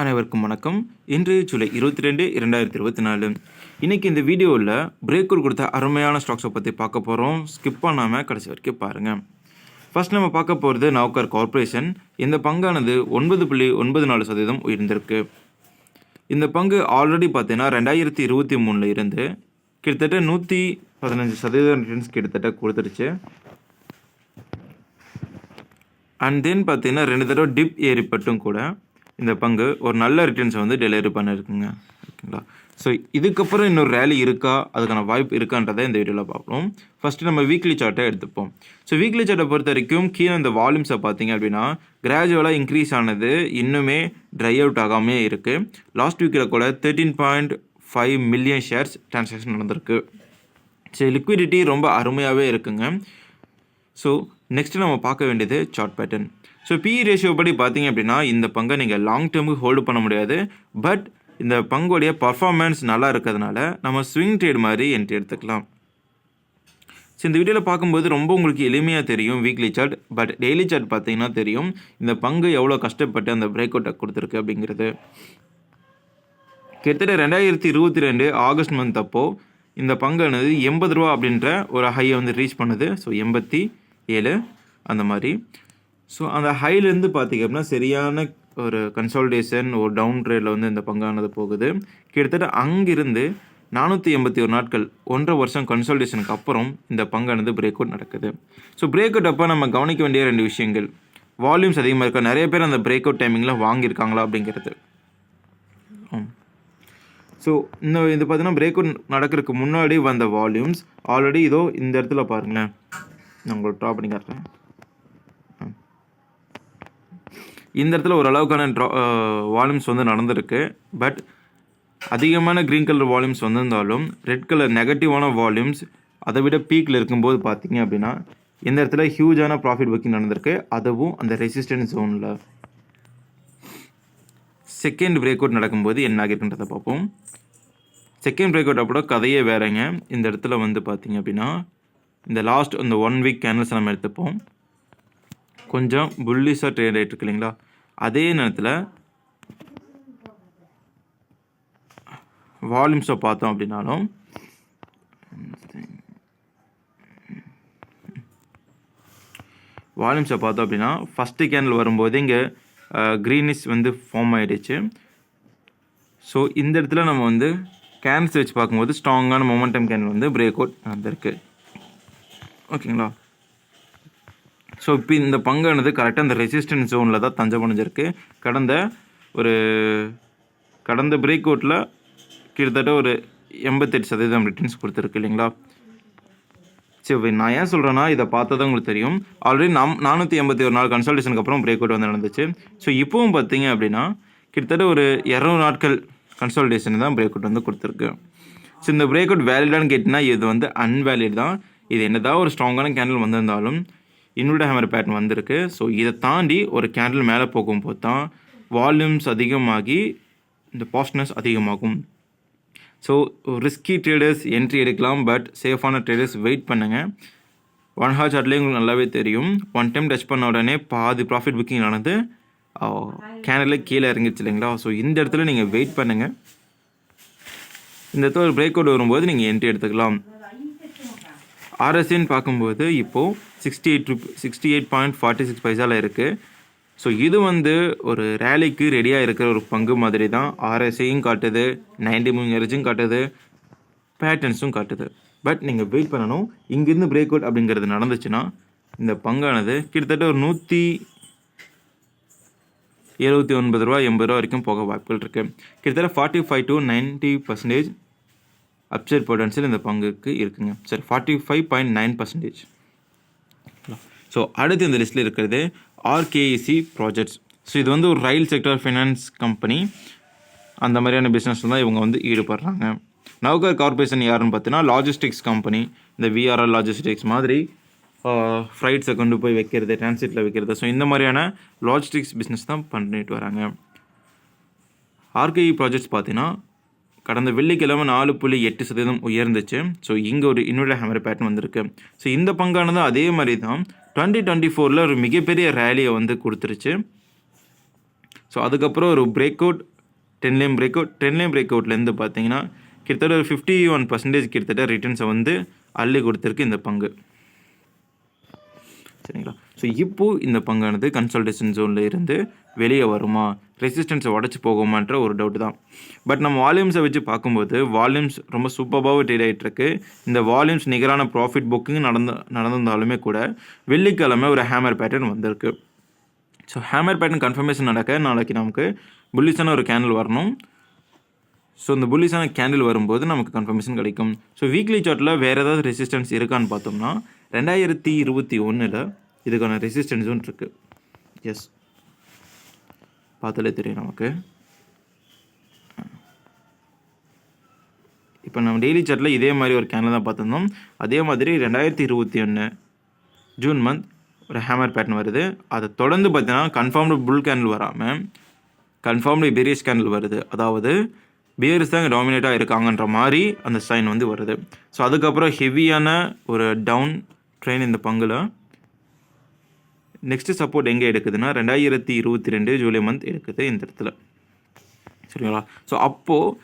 அனைவருக்கும் வணக்கம். இன்று ஜூலை இருபத்தி ரெண்டு இரண்டாயிரத்தி இருபத்தி நாலு. இன்றைக்கி இந்த வீடியோவில் பிரேக்கர் கொடுத்த அருமையான ஸ்டாக்ஸை பற்றி பார்க்க போகிறோம் ஸ்கிப் பண்ணாமல் கடைசி வரைக்கும் பாருங்கள் ஃபர்ஸ்ட் நம்ம பார்க்க போகிறது நவுக்கர் கார்பரேஷன் இந்த பங்கானது ஒன்பது புள்ளி ஒன்பது நாலு சதவீதம் உயர்ந்திருக்கு. இந்த பங்கு ஆல்ரெடி பார்த்தீங்கன்னா ரெண்டாயிரத்தி இருபத்தி மூணில் இருந்து கிட்டத்தட்ட நூற்றி பதினஞ்சு சதவீதம் ரிட்டர்ன்ஸ் கிட்டத்தட்ட கொடுத்துருச்சு அண்ட் தென் பார்த்தீங்கன்னா ரெண்டு தடவை டிப் ஏறிப்பட்டும் கூட இந்த பங்கு ஒரு நல்ல ரிட்டர்ன்ஸை வந்து டெலிவரி பண்ணியிருக்குங்க ஓகேங்களா? ஸோ இதுக்கப்புறம் இன்னொரு ரேலி இருக்கா? அதுக்கான வாய்ப்பு இருக்கான்றதை இந்த வீடியோவில் பார்ப்போம். ஃபஸ்ட்டு நம்ம வீக்லி சார்ட்டை எடுத்துப்போம். ஸோ வீக்லி சார்ட்டை பொறுத்த வரைக்கும் கீழே இந்த வால்யூம்ஸை பார்த்தீங்க அப்படின்னா கிராஜுவலாக இன்க்ரீஸ் ஆனது இன்னுமே ட்ரை அவுட் ஆகாமே இருக்குது லாஸ்ட் வீக்கில் கூட thirteen point five million shares transaction நடந்திருக்கு. ஸோ லிக்விடிட்டி ரொம்ப அருமையாகவே இருக்குங்க. ஸோ நெக்ஸ்ட்டு நம்ம பார்க்க வேண்டியது chart pattern so P ratio படி பார்த்தீங்க அப்படின்னா இந்த பங்கை நீங்கள் லாங் டேர்முக்கு ஹோல்டு பண்ண முடியாது. பட் இந்த பங்குடைய பர்ஃபார்மன்ஸ் நல்லா இருக்கிறதுனால நம்ம ஸ்விங் ட்ரேட் மாதிரி என்ட்ரி எடுத்துக்கலாம். ஸோ இந்த வீடியோவில் பார்க்கும்போது ரொம்ப உங்களுக்கு எளிமையாக தெரியும் weekly chart but daily chart பார்த்தீங்கன்னா தெரியும் இந்த பங்கு எவ்வளோ கஷ்டப்பட்டு அந்த பிரேக் அவுட்டை கொடுத்துருக்கு அப்படிங்கிறது. கிட்டத்தட்ட ரெண்டாயிரத்தி இருபத்தி ரெண்டு ஆகஸ்ட் மந்த் அப்போது இந்த பங்கானது எண்பது ரூபா அப்படின்ற ஒரு ஹையை வந்து ரீச் பண்ணுது. ஸோ எண்பத்தி ஏழு அந்த மாதிரி. ஸோ அந்த ஹைலேருந்து பார்த்திங்க அப்படின்னா சரியான ஒரு கன்சால்டேஷன் ஒரு டவுன் ட்ரேடில் வந்து இந்த பங்கானது போகுது. கிட்டத்தட்ட அங்கிருந்து நானூற்றி எண்பத்தி ஒரு நாட்கள் ஒன்றரை வருஷம் கன்சல்டேஷனுக்கு அப்புறம் இந்த பங்கானது பிரேக் அவுட் நடக்குது. ஸோ பிரேக் அவுட் அப்போ நம்ம கவனிக்க வேண்டிய ரெண்டு விஷயங்கள். வால்யூம்ஸ் அதிகமாக இருக்கா? நிறைய பேர் அந்த பிரேக் அவுட் டைமிங்கில் வாங்கியிருக்காங்களா அப்படிங்கிறது. ஸோ இந்த இது பார்த்தீங்கன்னா பிரேக் அவுட் நடக்கிறதுக்கு முன்னாடி வந்த வால்யூம்ஸ் ஆல்ரெடி இதோ இந்த இடத்துல பாருங்களேன். நான் உங்களுக்கு ட்ரா பண்ணி காட்டுறேன். இந்த இடத்துல ஓரளவுக்கான ட்ரா வால்யூம்ஸ் வந்து நடந்திருக்கு. பட் அதிகமான க்ரீன் கலர் வால்யூம்ஸ் வந்திருந்தாலும் ரெட் கலர் நெகட்டிவான வால்யூம்ஸ் அதை விட பீக்கில் இருக்கும்போது பார்த்தீங்க அப்படின்னா இந்த இடத்துல ஹியூஜான ப்ராஃபிட் புக்கிங் நடந்திருக்கு. அதுவும் அந்த ரெசிஸ்டன்ஸ் ஜோனில் செகண்ட் பிரேக் அவுட் நடக்கும்போது என்ன ஆகிருக்குன்றதை பார்ப்போம். செகண்ட் பிரேக் அவுட் அப்போ கதையே வேறங்க. இந்த இடத்துல வந்து பார்த்தீங்க அப்படின்னா இந்த லாஸ்ட் இந்த ஒன் வீக் கேனல்ஸ் நம்ம எடுத்துப்போம். கொஞ்சம் புல்லிஷாக ட்ரேட் ஆகிட்டு இருக்கு இல்லைங்களா? அதே நேரத்தில் வால்யூம்ஸை பார்த்தோம் அப்படின்னாலும் வால்யூம்ஸை பார்த்தோம் அப்படின்னா ஃபஸ்ட்டு கேண்டில் வரும்போது இங்கே க்ரீனிஷ் வந்து ஃபார்ம் ஆகிடுச்சு ஸோ இந்த இடத்துல நம்ம வந்து கேன்ஸ் வச்சு பார்க்கும்போது ஸ்ட்ராங்கான மொமெண்டம் கேன் வந்து பிரேக் அவுட் நடந்திருக்கு ஓகேங்களா ஸோ இப்போ இந்த பங்கானது கரெக்டாக அந்த ரெசிஸ்டன்ஸ் ஜோனில் தான் தஞ்சம் அடைஞ்சிருக்கு. கடந்த ஒரு கடந்த பிரேக் அவுட்டில் கிட்டத்தட்ட ஒரு எண்பத்தெட்டு சதவீதம் ரிட்டர்ன்ஸ் கொடுத்துருக்கு இல்லைங்களா? சரி நான் ஏன் சொல்கிறேன்னா இதை பார்த்தா தான் உங்களுக்கு தெரியும். ஆல்ரெடி நம் நானூற்றி எண்பத்தி ஒரு நாள் கன்சல்டேஷனுக்கு அப்புறம் பிரேக் அவுட் வந்து நடந்துச்சு. ஸோ இப்போவும் பார்த்தீங்க அப்படின்னா கிட்டத்தட்ட ஒரு இரநூறு நாட்கள் கன்சல்டேஷன் தான் பிரேக் அவுட் வந்து கொடுத்துருக்கு. ஸோ இந்த பிரேக் அவுட் வேலிடான்னு கேட்டிங்கன்னா இது வந்து அன்வேலிட் தான். இது என்னதான் ஒரு ஸ்ட்ராங்கான கேண்டில் வந்திருந்தாலும் இன்வெர்ட் ஹேமர் பேட்டர்ன் வந்திருக்கு. ஸோ இதை தாண்டி ஒரு கேண்டில் மேலே போகும்போது தான் வால்யூம்ஸ் அதிகமாகி இந்த பாஸ்ட்னஸ் அதிகமாகும். ஸோ ரிஸ்கி ட்ரேடர்ஸ் என்ட்ரி எடுக்கலாம் பட் சேஃபான ட்ரேடர்ஸ் வெயிட் பண்ணுங்கள் ஒன் ஹார் சார்ட்லேயே உங்களுக்கு நல்லாவே தெரியும். ஒன் டைம் டச் பண்ண உடனே பாதி ப்ராஃபிட் புக்கிங் ஆனது கேனலே கீழே இறங்கிடுச்சு இல்லைங்களா? ஸோ இந்த இடத்துல நீங்கள் வெயிட் பண்ணுங்கள் இந்த இடத்துல ஒரு பிரேக் அவுட் வரும்போது நீங்கள் என்ட்ரி எடுத்துக்கலாம். ஆர்எஸ்சின்னு பார்க்கும்போது இப்போது sixty eight ருப் sixty eight point forty six பைசாவில் இருக்குது ஸோ இது வந்து ஒரு ரேலிக்கு ரெடியாக இருக்கிற ஒரு பங்கு மாதிரி தான் ஆர்எஸ்ஐயும் காட்டுது நைன்டி மூணு எரேஜும் காட்டுது பேட்டர்ன்ஸும் காட்டுது. பட் நீங்கள் வெயிட் பண்ணணும். இங்கேருந்து பிரேக் அவுட் அப்படிங்கிறது நடந்துச்சுன்னா இந்த பங்கானது கிட்டத்தட்ட ஒரு நூற்றி எழுபத்தி ஒன்பது ரூபா எண்பது ரூபா வரைக்கும் போக வாய்ப்புகள் இருக்குது கிட்டத்தட்ட forty five to ninety percentage upside potential இந்த பங்குக்கு இருக்குங்க. சரி forty five point nine percentage so அடுத்து இந்த லிஸ்ட்டில் இருக்கிறது ஆர்கேஇசி ப்ராஜெக்ட்ஸ் ஸோ இது வந்து ஒரு ரயில் செக்டர் ஃபைனான்ஸ் கம்பெனி அந்த மாதிரியான பிஸ்னஸ் தான் இவங்க வந்து ஈடுபடுறாங்க. நவ்கர் கார்பரேஷன் யாருன்னு பார்த்தீங்கன்னா லாஜிஸ்டிக்ஸ் கம்பெனி இந்த விஆர்ஆர் லாஜிஸ்டிக்ஸ் மாதிரி ஃப்ரைட்ஸை கொண்டு போய் வைக்கிறது டிரான்சிட்டில் வைக்கிறது. ஸோ இந்த மாதிரியான லாஜிஸ்டிக்ஸ் பிஸ்னஸ் தான் பண்ணிட்டு வராங்க. ஆர்கேஇ ப்ராஜெக்ட்ஸ் பார்த்தீங்கன்னா கடந்த வெள்ளிக்கிழமை நாலு புள்ளி எட்டு சதவீதம் உயர்ந்துச்சு. ஸோ இங்கே ஒரு இன்னொரு ஹேமர் பேட்டர்ன் வந்திருக்கு. ஸோ இந்த பங்கானது அதே மாதிரி தான் டுவெண்ட்டி டுவெண்ட்டி ஃபோரில் ஒரு மிகப்பெரிய ரேலியை வந்து கொடுத்துருச்சு. ஸோ அதுக்கப்புறம் ஒரு break out ten breakout ten பிரேக் அவுட்லேருந்து பார்த்தீங்கன்னா கிட்டத்தட்ட ஒரு ஃபிஃப்டி ஒன் பர்சன்டேஜ் கிட்டத்தட்ட ரிட்டர்ன்ஸை வந்து அள்ளி கொடுத்துருக்கு இந்த பங்கு. சரிங்களா? ஸோ இப்போது இந்த பங்கானது கன்சல்டேஷன் ஜோனில் இருந்து வெளியே வருமா? ரெசிஸ்டன்ஸை உடச்சி போகுமான்ற ஒரு டவுட் தான். பட் நம்ம வால்யூம்ஸை வச்சு பார்க்கும்போது வால்யூம்ஸ் ரொம்ப சூப்பராகவே ட்ரேட் ஆகிட்டுருக்கு இந்த வால்யூம்ஸ் நிகரான ப்ராஃபிட் புக்கிங் நடந்து நடந்திருந்தாலுமே கூட வெள்ளிக்கிழமை ஒரு ஹேமர் பேட்டர்ன் வந்திருக்கு. ஸோ ஹேமர் பேட்டர்ன் கன்ஃபர்மேஷன் நடக்க நாளைக்கு நமக்கு புல்லிஷான ஒரு கேண்டில் வரணும். ஸோ இந்த புல்லிஷான கேண்டில் வரும்போது நமக்கு கன்ஃபர்மேஷன் கிடைக்கும். ஸோ வீக்லி சார்ட்டில் வேறு ஏதாவது ரெசிஸ்டன்ஸ் இருக்கான்னு பார்த்தோம்னா ரெண்டாயிரத்தி இருபத்தி ஒன்றில் இதுக்கான ரெசிஸ்டன்ஸும் இருக்குது எஸ் பார்த்தாலே தெரியும் நமக்கு. இப்போ நம்ம டெய்லி சார்ட்டில் இதே மாதிரி ஒரு கேனில் தான் பார்த்துருந்தோம். அதே மாதிரி ரெண்டாயிரத்தி இருபத்தி ஒன்று ஜூன் மந்த் ஒரு ஹேமர் பேட்டர்ன் வருது. அதை தொடர்ந்து பார்த்தீங்கன்னா கன்ஃபார்ம்டு புல் கேண்டில் வராமல் கன்ஃபார்ம்டு பெரியஸ் கேண்டில் வருது. அதாவது பியர்ஸ் தான் டாமினேட்டாக இருக்காங்கன்ற மாதிரி அந்த சைன் வந்து வருது. ஸோ அதுக்கப்புறம் ஹெவியான ஒரு டவுன் ட்ரெயின் இந்த பங்கில் நெக்ஸ்ட்டு சப்போர்ட் எங்கே எடுக்குதுன்னா ரெண்டாயிரத்தி இருபத்தி ரெண்டு ஜூலை மந்த் எடுக்குது இந்த இடத்துல. சரிங்களா? ஸோ அப்போது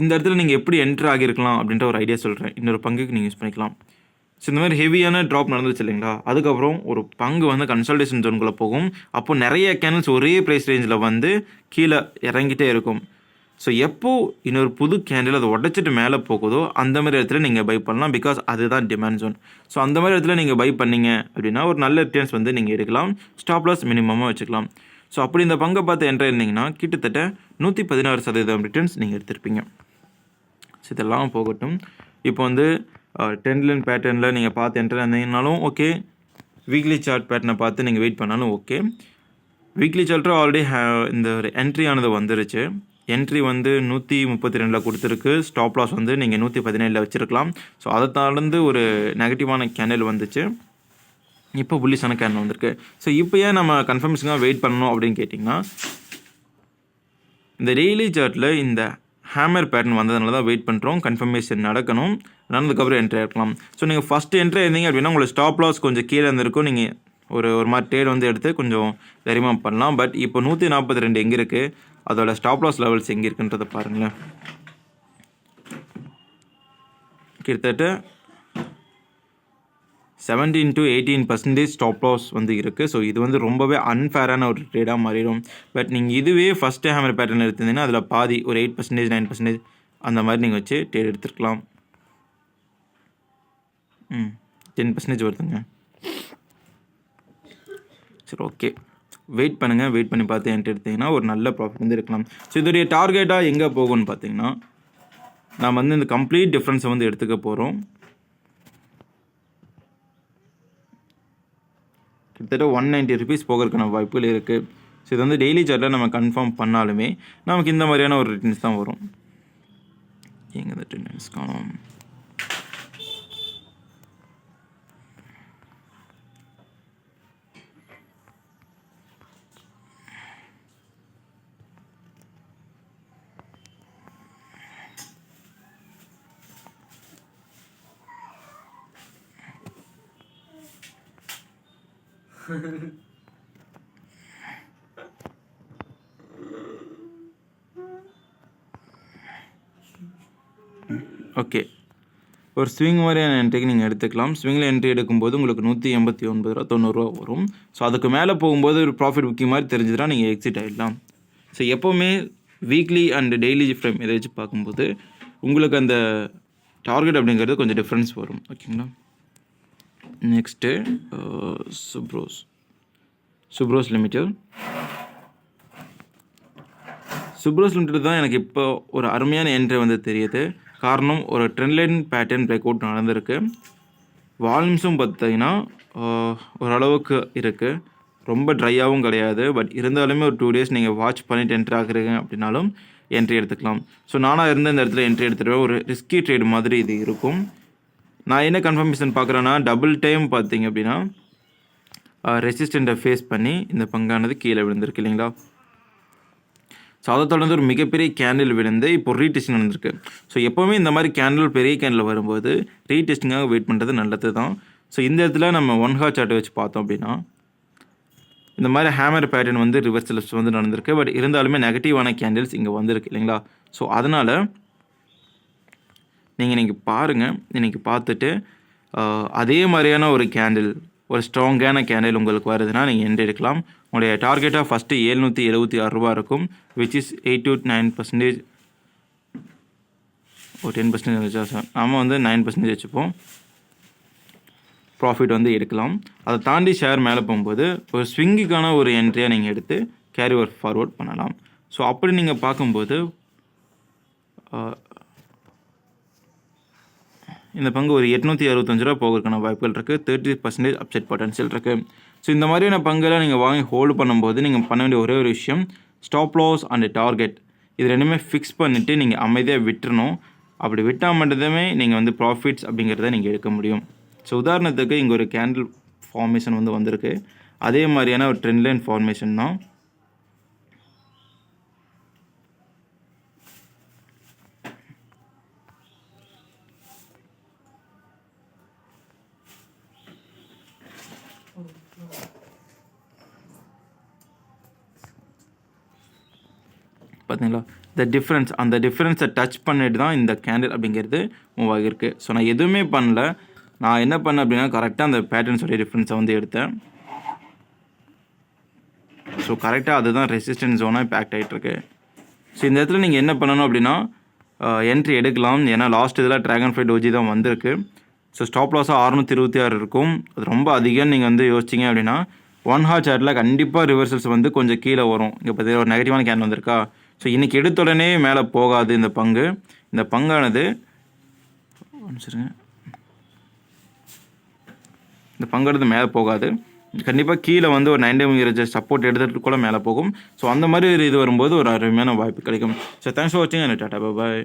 இந்த இடத்துல நீங்கள் எப்படி என்ட்ரு ஆகியிருக்கலாம் அப்படின்ற ஒரு ஐடியா சொல்கிறேன் இன்னொரு பங்குக்கு நீங்கள் யூஸ் பண்ணிக்கலாம். ஸோ இந்த மாதிரி ஹெவியான ட்ராப் நடந்துச்சு இல்லைங்களா? அதுக்கப்புறம் ஒரு பங்கு வந்து கன்சல்டேஷன் ஜோனுக்குள்ளே போகும். அப்போ நிறைய கேனல்ஸ் ஒரே ப்ரைஸ் ரேஞ்சில் வந்து கீழே இறங்கிட்டே இருக்கும். ஸோ எப்போ இன்னொரு புது கேண்டில் அதை உடச்சிட்டு மேலே போகுதோ அந்த மாதிரி இடத்துல நீங்கள் பை பண்ணலாம் பிகாஸ் அதுதான் டிமாண்ட் ஜோன் ஸோ அந்த மாதிரி இடத்துல நீங்கள் பை பண்ணீங்க அப்படின்னா ஒரு நல்ல ரிட்டர்ன்ஸ் வந்து நீங்கள் எடுக்கலாம். ஸ்டாப் லாஸ் மினிமமாக வச்சுக்கலாம். ஸோ அப்படி இந்த பங்கை பார்த்து என்ட்ரு இருந்தீங்கன்னா கிட்டத்தட்ட நூற்றி பதினாறு சதவீதம் ரிட்டர்ன்ஸ் நீங்கள் எடுத்திருப்பீங்க. ஸோ இதெல்லாம் போகட்டும். இப்போ வந்து டென்லைன் பேட்டர்னில் நீங்கள் பார்த்து என்ட்ரு இருந்தீங்கனாலும் ஓகே வீக்லி சார்ட் பேட்டர்னை பார்த்து நீங்கள் வெயிட் பண்ணாலும் ஓகே வீக்லி சார்ட்டும் ஆல்ரெடி இந்த ஒரு என்ட்ரி ஆனது வந்துருச்சு. என்ட்ரி வந்து நூற்றி முப்பத்தி ரெண்டில் கொடுத்துருக்கு. ஸ்டாப் லாஸ் வந்து நீங்கள் நூற்றி பதினேழில் வச்சுருக்கலாம். ஸோ அதை தொடர்ந்து ஒரு நெகட்டிவான கேண்டில் வந்துச்சு. இப்போ புள்ளிசான கேண்டில் வந்திருக்கு. ஸோ இப்போ ஏன் நம்ம கன்ஃபர்மேஷனாக வெயிட் பண்ணணும் அப்படின்னு கேட்டிங்கன்னா இந்த டெய்லி சார்ட்டில் இந்த ஹேமர் பேட்டர்ன் வந்ததுனால தான் வெயிட் பண்ணுறோம் கன்ஃபர்மேஷன் நடக்கணும். நடந்ததுக்கப்புறம் என்ட்ரி இருக்கலாம் ஸோ நீங்கள் ஃபஸ்ட்டு என்ட்ரி இருந்தீங்க அப்படின்னா உங்களுக்கு ஸ்டாப் லாஸ் கொஞ்சம் கீழே இருந்திருக்கும். நீங்கள் ஒரு ஒரு மாதிரி ட்ரேட் வந்து எடுத்து கொஞ்சம் தைரியமாக பண்ணலாம். பட் இப்போ நூற்றி நாற்பத்தி ரெண்டு எங்கே இருக்குது அதோட ஸ்டாப் லாஸ் லெவல்ஸ் எங்கே இருக்குன்றதை பாருங்களேன். கிட்டத்தட்ட seventeen to eighteen percentage stop loss வந்து இருக்குது ஸோ இது வந்து ரொம்பவே அன்ஃபேரான ஒரு ட்ரேடாக மாறிடும். பட் நீங்கள் இதுவே ஃபஸ்ட்டு ஹேமர் பேட்டர்ன் எடுத்திருந்தீங்கன்னா அதில் பாதி ஒரு எயிட் பர்சன்டேஜ் நைன் பர்சன்டேஜ் அந்த மாதிரி நீங்கள் வச்சு ட்ரேட் எடுத்துருக்கலாம். ம் டென் பர்சன்டேஜ் வருதுங்க. சரி ஓகே வெயிட் பண்ணுங்கள் வெயிட் பண்ணி பார்த்து என்ட்டு எடுத்தீங்கன்னா ஒரு நல்ல ப்ராஃபிட் வந்து இருக்கலாம் ஸோ இதோடைய டார்கெட்டாக எங்கே போகும்னு பார்த்தீங்கன்னா நாம் வந்து இந்த கம்ப்ளீட் டிஃப்ரென்ஸை வந்து எடுத்துக்க போகிறோம் கிட்டத்தட்ட ஒன் நைன்ட்டி ருபீஸ் போகிறதுக்கான வாய்ப்புகள் இருக்குது ஸோ இது வந்து டெய்லி சார்ட்டில் நம்ம கன்ஃபார்ம் பண்ணாலுமே நமக்கு இந்த மாதிரியான ஒரு ரிட்டர்ன்ஸ் தான் வரும். எங்கே இந்த ரிட்டர்ன்ஸ் காணும். ஓகே ஒரு ஸ்விங் மாதிரியான என்ட்ரிக்கு நீங்கள் எடுத்துக்கலாம். ஸ்விங்கில் என்ட்ரி எடுக்கும்போது உங்களுக்கு நூற்றி எண்பத்தி ஒன்பது ரூபா தொண்ணூறுரூவா வரும். ஸோ அதுக்கு மேலே போகும்போது ஒரு ப்ராஃபிட் புக்கிங் மாதிரி தெரிஞ்சுதுன்னா நீங்கள் எக்ஸிட் ஆகிடலாம் ஸோ எப்போவுமே வீக்லி அண்ட் டெய்லி ஃப்ரேம் எதாச்சும் வச்சு பார்க்கும்போது உங்களுக்கு அந்த டார்கெட் அப்படிங்கிறது கொஞ்சம் டிஃப்ரென்ஸ் வரும். ஓகேங்களா next Subros Subros limited Subros limited தான் எனக்கு இப்போ ஒரு அருமையான என்ட்ரி வந்து தெரியுது. காரணம் ஒரு trend line pattern breakout நடந்திருக்கு. வால்யூம்ஸும் பார்த்தீங்கன்னா ஓரளவுக்கு இருக்குது ரொம்ப ட்ரையாகவும் கிடையாது. பட் இருந்தாலுமே ஒரு டூ டேஸ் நீங்கள் வாட்ச் பண்ணிட்டு என்ட்ரி ஆகுறீங்க அப்படின்னாலும் என்ட்ரி எடுத்துக்கலாம். ஸோ நானாக இருந்த இந்த இடத்துல என்ட்ரி எடுத்துகிட்டு ஒரு ரிஸ்கி ட்ரேட் மாதிரி இது இருக்கும். நான் என்ன கன்ஃபர்மேஷன் பார்க்குறேன்னா டபுள் டைம் பார்த்தீங்க அப்படின்னா ரெசிஸ்டண்ட்டை ஃபேஸ் பண்ணி இந்த பங்கானது கீழே விழுந்திருக்கு இல்லைங்களா? ஸோ அதை தொடர்ந்து ஒரு மிகப்பெரிய கேண்டில் விழுந்து இப்போ ரீடெஸ்டிங் நடந்திருக்கு. ஸோ எப்போவுமே இந்த மாதிரி கேண்டில் பெரிய கேண்டில் வரும்போது ரீடெஸ்டிங்காக வெயிட் பண்ணுறது நல்லது தான் ஸோ இந்த இடத்துல நம்ம ஒன் ஹார் சார்ட்டை வச்சு பார்த்தோம் அப்படின்னா இந்த மாதிரி ஹேமர் பேட்டர்ன் வந்து ரிவர்சல் வந்து நடந்திருக்கு. பட் இருந்தாலுமே நெகட்டிவான கேண்டில்ஸ் இங்கே வந்திருக்கு இல்லைங்களா? ஸோ அதனால் நீங்கள் இன்றைக்கி பாருங்கள் இன்றைக்கி பார்த்துட்டு அதே மாதிரியான ஒரு கேண்டில் ஒரு ஸ்ட்ராங்கான கேண்டில் உங்களுக்கு வருதுன்னா நீங்கள் எண்ட் எடுக்கலாம். உங்களுடைய டார்கெட்டாக ஃபஸ்ட்டு ஏழ்நூற்றி எழுபத்தி ஆறு ரூபா இருக்கும் which is eight to nine percentage ஒரு டென் பர்சன்டேஜ் வச்சா சார் நம்ம வந்து நைன் பர்சன்டேஜ் வச்சுப்போம். ப்ராஃபிட் வந்து எடுக்கலாம். அதை தாண்டி ஷேர் மேலே போகும்போது ஒரு ஸ்விங்குக்கான ஒரு என்ட்ரியாக நீங்கள் எடுத்து கேரி ஒர்க் ஃபார்வர்ட் பண்ணலாம். ஸோ அப்படி நீங்கள் பார்க்கும்போது இந்த பங்கு ஒரு எட்நூற்றி அறுபத்தஞ்சு ரூபா போகிறதுக்கான வாய்ப்புகள் இருக்குது தேர்ட்டி பர்சன்டேஜ் அப்செட் பொட்டன்ஷியல் இருக்குது ஸோ இந்த மாதிரியான பங்குலாம் நீங்கள் வாங்கி ஹோல்டு பண்ணும்போது நீங்கள் பண்ண வேண்டிய ஒரே ஒரு விஷயம் ஸ்டாப் லாஸ் அண்ட் டார்கெட் இது ரெண்டுமே ஃபிக்ஸ் பண்ணிவிட்டு நீங்கள் அமைதியாக விட்டுறணும். அப்படி விட்டால் மட்டுமே நீங்கள் வந்து ப்ராஃபிட்ஸ் அப்படிங்கிறத நீங்கள் எடுக்க முடியும். ஸோ உதாரணத்துக்கு இங்கே ஒரு கேண்டில் ஃபார்மேஷன் வந்து வந்திருக்கு. அதே மாதிரியான ஒரு ட்ரெண்ட் லைன் ஃபார்மேஷன் தான். பார்த்தீங்களா இந்த டிஃப்ரென்ஸ் அந்த டிஃப்ரென்ஸை டச் பண்ணிட்டு தான் இந்த கேண்டில் அப்படிங்கிறது மூவ் ஆகியிருக்கு. ஸோ நான் எதுவுமே பண்ணல. நான் என்ன பண்ணேன் அப்படின்னா கரெக்டாக அந்த பேட்டர்ன்ஸோடைய டிஃப்ரென்ஸை வந்து எடுத்தேன். ஸோ கரெக்டாக அதுதான் ரெசிஸ்டன்ஸ் ஜோனாக இப்போ ஆக்ட் ஆகிட்டுருக்கு ஸோ இந்த இடத்துல நீங்கள் என்ன பண்ணணும் அப்படின்னா என்ட்ரி எடுக்கலாம். ஏன்னா லாஸ்ட் இதில் ட்ராகன் ஃப்ளை ஓஜி தான் வந்திருக்கு. ஸோ ஸ்டாப் லாஸாக அறுநூற்றி இருபத்தி ஆறு இருக்கும். அது ரொம்ப அதிகம் நீங்கள் வந்து யோசிச்சிங்க அப்படின்னா ஒன் ஹார் சார்ட்டில் கண்டிப்பாக ரிவர்சல்ஸ் வந்து கொஞ்சம் கீழே வரும். இங்கே பார்த்தீங்கன்னா ஒரு நெகட்டிவான கேன் வந்திருக்கா? ஸோ இன்றைக்கி எடுத்த உடனே மேலே போகாது இந்த பங்கு. இந்த பங்கானது ஒரு இந்த பங்கானது மேலே போகாது. கண்டிப்பாக கீழே வந்து ஒரு நைன்டி மினிட் சப்போர்ட் எடுத்துகிட்டு கூட மேலே போகும். ஸோ அந்த மாதிரி ஒரு இது வரும்போது ஒரு அருமையான வாய்ப்பு கிடைக்கும். ஸோ தேங்க்ஸ் ஃபார் வாட்சிங் அண்ட் டாட்டா பாய்